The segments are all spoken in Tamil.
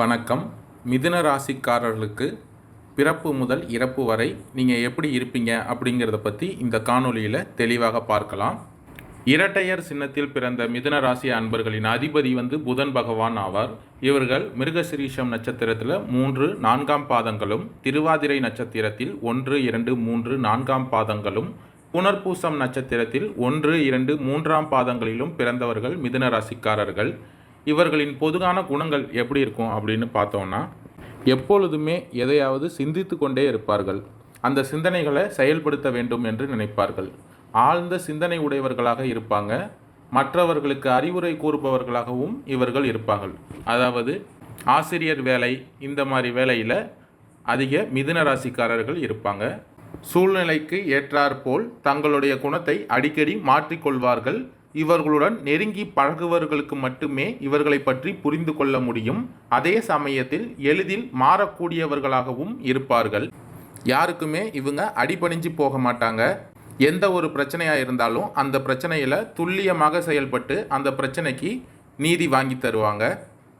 வணக்கம். மிதுன ராசிக்காரர்களுக்கு பிறப்பு முதல் இறப்பு வரை நீங்கள் எப்படி இருப்பீங்க அப்படிங்கிறத பற்றி இந்த காணொளியில் தெளிவாக பார்க்கலாம். இரட்டையர் சின்னத்தில் பிறந்த மிதுன ராசி அன்பர்களின் அதிபதி வந்து புதன் பகவான் ஆவார். இவர்கள் மிருகசிரீஷம் நட்சத்திரத்தில் மூன்று நான்காம் பாதங்களும் திருவாதிரை நட்சத்திரத்தில் ஒன்று இரண்டு மூன்று நான்காம் பாதங்களும் புனர்பூசம் நட்சத்திரத்தில் ஒன்று இரண்டு மூன்றாம் பாதங்களிலும் பிறந்தவர்கள் மிதுன ராசிக்காரர்கள். இவர்களின் பொதுவான குணங்கள் எப்படி இருக்கும் அப்படின்னு பார்த்தோம்னா எப்பொழுதுமே எதையாவது சிந்தித்து கொண்டே இருப்பார்கள். அந்த சிந்தனைகளை செயல்படுத்த வேண்டும் என்று நினைப்பார்கள். ஆழ்ந்த சிந்தனை உடையவர்களாக இருப்பாங்க. மற்றவர்களுக்கு அறிவுரை கூறுபவர்களாகவும் இவர்கள் இருப்பார்கள். அதாவது ஆசிரியர் வேலை இந்த மாதிரி வேலையில் அதிக மிதுன ராசிக்காரர்கள் இருப்பாங்க. சூழ்நிலைக்கு ஏற்றாற்போல் தங்களுடைய குணத்தை அடிக்கடி மாற்றிக்கொள்வார்கள். இவர்களுடன் நெருங்கி பழகுவர்களுக்கு மட்டுமே இவர்களை பற்றி புரிந்து கொள்ள முடியும். அதே சமயத்தில் எளிதில் மாறக்கூடியவர்களாகவும் இருப்பார்கள். யாருக்குமே இவங்க அடிபணிஞ்சு போக மாட்டாங்க. எந்த ஒரு பிரச்சனையாக இருந்தாலும் அந்த பிரச்சனையில் துல்லியமாக செயல்பட்டு அந்த பிரச்சனைக்கு நீதி வாங்கி தருவாங்க.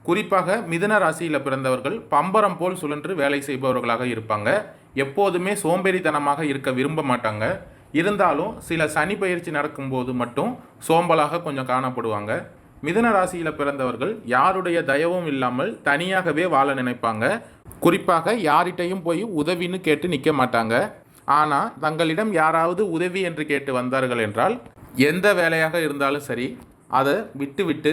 குறிப்பாக மிதுன ராசியில் பிறந்தவர்கள் பம்பரம் போல் சுழன்று வேலை செய்பவர்களாக இருப்பாங்க. எப்போதுமே சோம்பேறித்தனமாக இருக்க விரும்ப மாட்டாங்க. இருந்தாலும் சில சனி பயிற்சி நடக்கும்போது மட்டும் சோம்பலாக கொஞ்சம் காணப்படுவாங்க. மிதுன ராசியில் பிறந்தவர்கள் யாருடைய தயவும் இல்லாமல் தனியாகவே வாழ நினைப்பாங்க. குறிப்பாக யார்கிட்டையும் போய் உதவின்னு கேட்டு நிற்க மாட்டாங்க. ஆனால் தங்களிடம் யாராவது உதவி என்று கேட்டு வந்தார்கள் என்றால் எந்த வேலையாக இருந்தாலும் சரி அதை விட்டுவிட்டு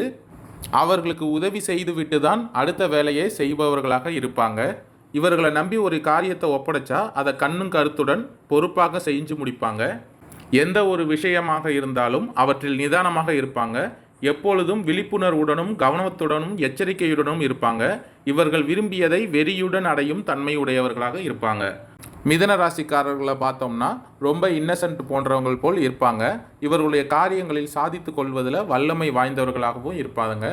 அவர்களுக்கு உதவி செய்துவிட்டு தான் அடுத்த வேலையை செய்பவர்களாக இருப்பாங்க. இவர்களை நம்பி ஒரு காரியத்தை ஒப்படைச்சா அதை கண்ணும் கருத்துடன் பொறுப்பாக செஞ்சு முடிப்பாங்க. எந்த ஒரு விஷயமாக இருந்தாலும் அவற்றில் நிதானமாக இருப்பாங்க. எப்பொழுதும் விழிப்புணர்வுடனும் கவனத்துடனும் எச்சரிக்கையுடனும் இருப்பாங்க. இவர்கள் விரும்பியதை வெறியுடன் அடையும் தன்மை உடையவர்களாக இருப்பாங்க. மிதன ராசிக்காரர்களை பார்த்தோம்னா ரொம்ப இன்னசென்ட் போன்றவங்கள் போல் இருப்பாங்க. இவர்களுடைய காரியங்களில் சாதித்து கொள்வதில் வல்லமை வாய்ந்தவர்களாகவும் இருப்பாங்க.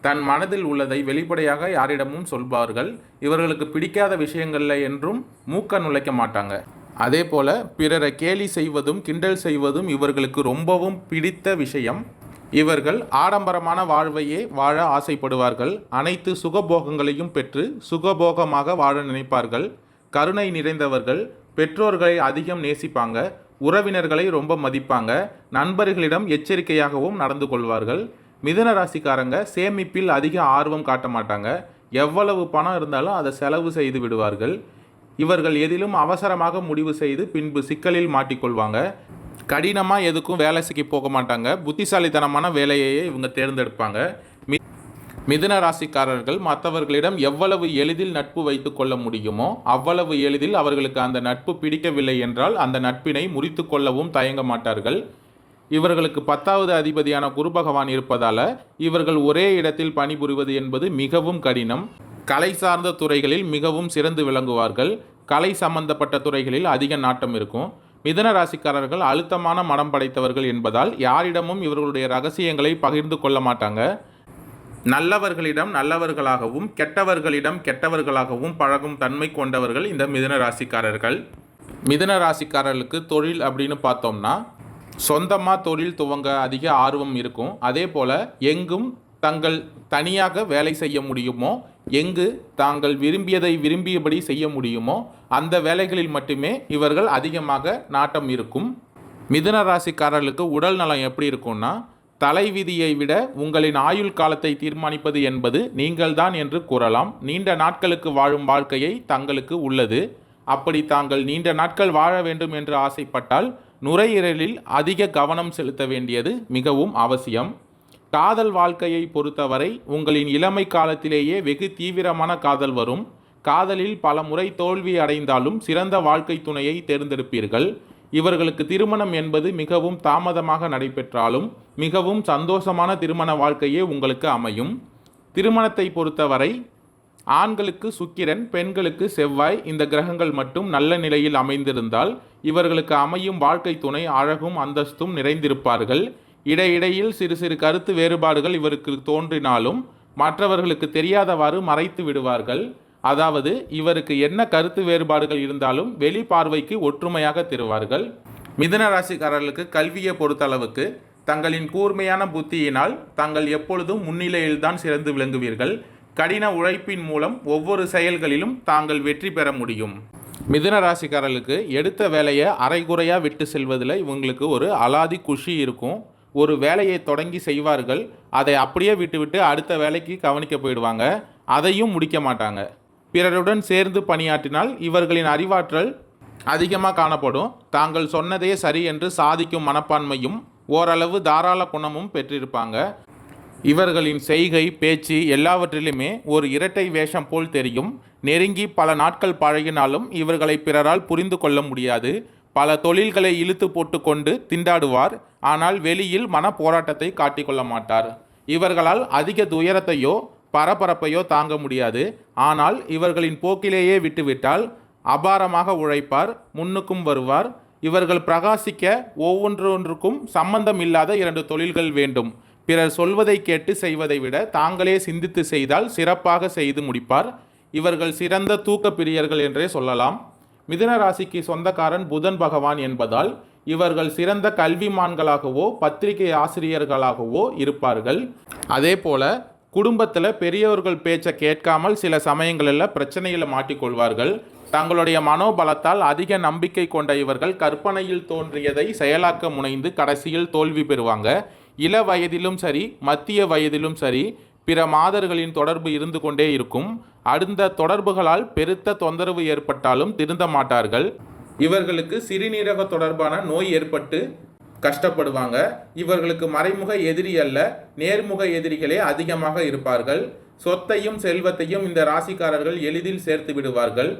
தன் மனதில் உள்ளதை வெளிப்படையாக யாரிடமும் சொல்வார்கள். இவர்களுக்கு பிடிக்காத விஷயங்கள்ல என்றும் மூக்க நுழைக்க மாட்டாங்க. அதே போல பிறரை கேலி செய்வதும் கிண்டல் செய்வதும் இவர்களுக்கு ரொம்பவும் பிடித்த விஷயம். இவர்கள் ஆடம்பரமான வாழ்வையே வாழ ஆசைப்படுவார்கள். அனைத்து சுகபோகங்களையும் பெற்று சுகபோகமாக வாழ நினைப்பார்கள். கருணை நிறைந்தவர்கள் பெற்றோர்களை அதிகம் நேசிப்பாங்க. உறவினர்களை ரொம்ப மதிப்பாங்க. நண்பர்களிடம் எச்சரிக்கையாகவும் நடந்து கொள்வார்கள். மிதன ராசிக்காரங்க சேமிப்பில் அதிக ஆர்வம் காட்ட மாட்டாங்க. எவ்வளவு பணம் இருந்தாலும் அதை செலவு செய்து விடுவார்கள். இவர்கள் எதிலும் அவசரமாக முடிவு செய்து பின்பு சிக்கலில் மாட்டிக்கொள்வாங்க. கடினமாக எதுக்கும் வேலை போக மாட்டாங்க. புத்திசாலித்தனமான வேலையையே இவங்க தேர்ந்தெடுப்பாங்க. மி மிதுன ராசிக்காரர்கள் மற்றவர்களிடம் எவ்வளவு எளிதில் நட்பு வைத்து கொள்ள முடியுமோ அவ்வளவு எளிதில் அவர்களுக்கு அந்த நட்பு பிடிக்கவில்லை என்றால் அந்த நட்பினை முறித்து கொள்ளவும் தயங்க மாட்டார்கள். இவர்களுக்கு பத்தாவது அதிபதியான குரு பகவான் இருப்பதால் இவர்கள் ஒரே இடத்தில் பணிபுரிவது என்பது மிகவும் கடினம். கலை சார்ந்த துறைகளில் மிகவும் சிறந்து விளங்குவார்கள். கலை சம்பந்தப்பட்ட துறைகளில் அதிக நாட்டம் இருக்கும். மிதன ராசிக்காரர்கள் அழுத்தமான மனம் படைத்தவர்கள் என்பதால் யாரிடமும் இவர்களுடைய ரகசியங்களை பகிர்ந்து கொள்ள மாட்டாங்க. நல்லவர்களிடம் நல்லவர்களாகவும் கெட்டவர்களிடம் கெட்டவர்களாகவும் பழகும் தன்மை கொண்டவர்கள் இந்த மிதன ராசிக்காரர்கள். மிதன ராசிக்காரர்களுக்கு தொழில் அப்படின்னு பார்த்தோம்னா சொந்தமாக தொழில் துவங்க அதிக ஆர்வம் இருக்கும். அதே போல் எங்கும் தங்கள் தனியாக வேலை செய்ய முடியுமோ எங்கு தாங்கள் விரும்பியதை விரும்பியபடி செய்ய முடியுமோ அந்த வேலைகளில் மட்டுமே இவர்கள் அதிகமாக நாட்டம் இருக்கும். மிதுன ராசிக்காரர்களுக்கு உடல் நலம் எப்படி இருக்கும்னா தலைவிதியை விட உங்களின் ஆயுள் காலத்தை தீர்மானிப்பது என்பது நீங்கள்தான் என்று கூறலாம். நீண்ட நாட்களுக்கு வாழும் வாழ்க்கையை தங்களுக்கு உள்ளது. அப்படி தாங்கள் நீண்ட நாட்கள் வாழ வேண்டும் என்று ஆசைப்பட்டால் நுரையீரலில் அதிக கவனம் செலுத்த வேண்டியது மிகவும் அவசியம். காதல் வாழ்க்கையை பொறுத்தவரை உங்களின் இளமை காலத்திலேயே வெகு தீவிரமான காதல் வரும். காதலில் பல முறை தோல்வி அடைந்தாலும் சிறந்த வாழ்க்கை துணையை தேர்ந்தெடுப்பீர்கள். இவர்களுக்கு திருமணம் என்பது மிகவும் தாமதமாக நடைபெற்றாலும் மிகவும் சந்தோஷமான திருமண வாழ்க்கையே உங்களுக்கு அமையும். திருமணத்தை பொறுத்தவரை ஆண்களுக்கு சுக்கிரன் பெண்களுக்கு செவ்வாய் இந்த கிரகங்கள் மட்டும் நல்ல நிலையில் அமைந்திருந்தால் இவர்களுக்கு அமையும் வாழ்க்கை துணை அழகும் அந்தஸ்தும் நிறைந்திருப்பார்கள். இடையிடையில் சிறு சிறு கருத்து வேறுபாடுகள் இவருக்கு தோன்றினாலும் மற்றவர்களுக்கு தெரியாதவாறு மறைத்து விடுவார்கள். அதாவது இவருக்கு என்ன கருத்து வேறுபாடுகள் இருந்தாலும் வெளி பார்வைக்கு ஒற்றுமையாக தருவார்கள். மிதன ராசிக்காரர்களுக்கு கல்வியை பொறுத்தளவுக்கு தங்களின் கூர்மையான புத்தியினால் தாங்கள் எப்பொழுதும் முன்னிலையில்தான் சிறந்து விளங்குவீர்கள். கடின உழைப்பின் மூலம் ஒவ்வொரு செயல்களிலும் தாங்கள் வெற்றி பெற முடியும். மிதுன ராசிக்காரர்களுக்கு எடுத்த வேலையை அரைகுறையாக விட்டு செல்வதில் இவங்களுக்கு ஒரு அலாதி குஷி இருக்கும். ஒரு வேலையை தொடங்கி செய்வார்கள். அதை அப்படியே விட்டுவிட்டு அடுத்த வேலைக்கு கவனிக்க போயிடுவாங்க. அதையும் முடிக்க மாட்டாங்க. பிறருடன் சேர்ந்து பணியாற்றினால் இவர்களின் அறிவாற்றல் அதிகமாக காணப்படும். தாங்கள் சொன்னதே சரி என்று சாதிக்கும் மனப்பான்மையும் ஓரளவு தாராள குணமும் பெற்றிருப்பாங்க. இவர்களின் செய்கை பேச்சு எல்லாவற்றிலுமே ஒரு இரட்டை வேஷம் போல் தெரியும். நெருங்கி பல நாட்கள் பழகினாலும் இவர்களை பிறரால் புரிந்து கொள்ள முடியாது. பல தொழில்களை இழுத்து போட்டுக்கொண்டு திண்டாடுவார். ஆனால் வெளியில் மன போராட்டத்தை காட்டிக்கொள்ள மாட்டார். இவர்களால் அதிக துயரத்தையோ பரபரப்பையோ தாங்க முடியாது. ஆனால் இவர்களின் போக்கிலேயே விட்டுவிட்டால் அபாரமாக உழைப்பார் முன்னுக்கும் வருவார். இவர்கள் பிரகாசிக்க ஒவ்வொன்றொன்றுக்கும் சம்பந்தம் இல்லாத இரண்டு தொழில்கள் வேண்டும். பிறர் சொல்வதை கேட்டு செய்வதை விட தாங்களே சிந்தித்து செய்தால் சிறப்பாக செய்து முடிப்பார். இவர்கள் சிறந்த தூக்க பிரியர்கள் என்றே சொல்லலாம். மிதுன ராசிக்கு சொந்தக்காரன் புதன் பகவான் என்பதால் இவர்கள் சிறந்த கல்விமான்களாகவோ பத்திரிகை ஆசிரியர்களாகவோ இருப்பார்கள். அதே போல குடும்பத்தில் பெரியவர்கள் பேச்சை கேட்காமல் சில சமயங்களில் பிரச்சனையில் மாட்டிக்கொள்வார்கள். தங்களுடைய மனோபலத்தால் அதிக நம்பிக்கை கொண்ட இவர்கள் கற்பனையில் தோன்றியதை செயலாக்க முனைந்து கடைசியில் தோல்வி பெறுவாங்க. இள வயதிலும் சரி மத்திய வயதிலும் சரி பிற மாதர்களின் தொடர்பு இருந்து கொண்டே இருக்கும். அடுத்த தொடர்புகளால் பெருத்த தொந்தரவு ஏற்பட்டாலும் திருந்த மாட்டார்கள். இவர்களுக்கு சிறுநீரக தொடர்பான நோய் ஏற்பட்டு கஷ்டப்படுவாங்க. இவர்களுக்கு மறைமுக எதிரி அல்ல நேர்முக எதிரிகளே அதிகமாக இருப்பார்கள். சொத்தையும் செல்வத்தையும் இந்த ராசிக்காரர்கள் எளிதில் சேர்த்து விடுவார்கள்.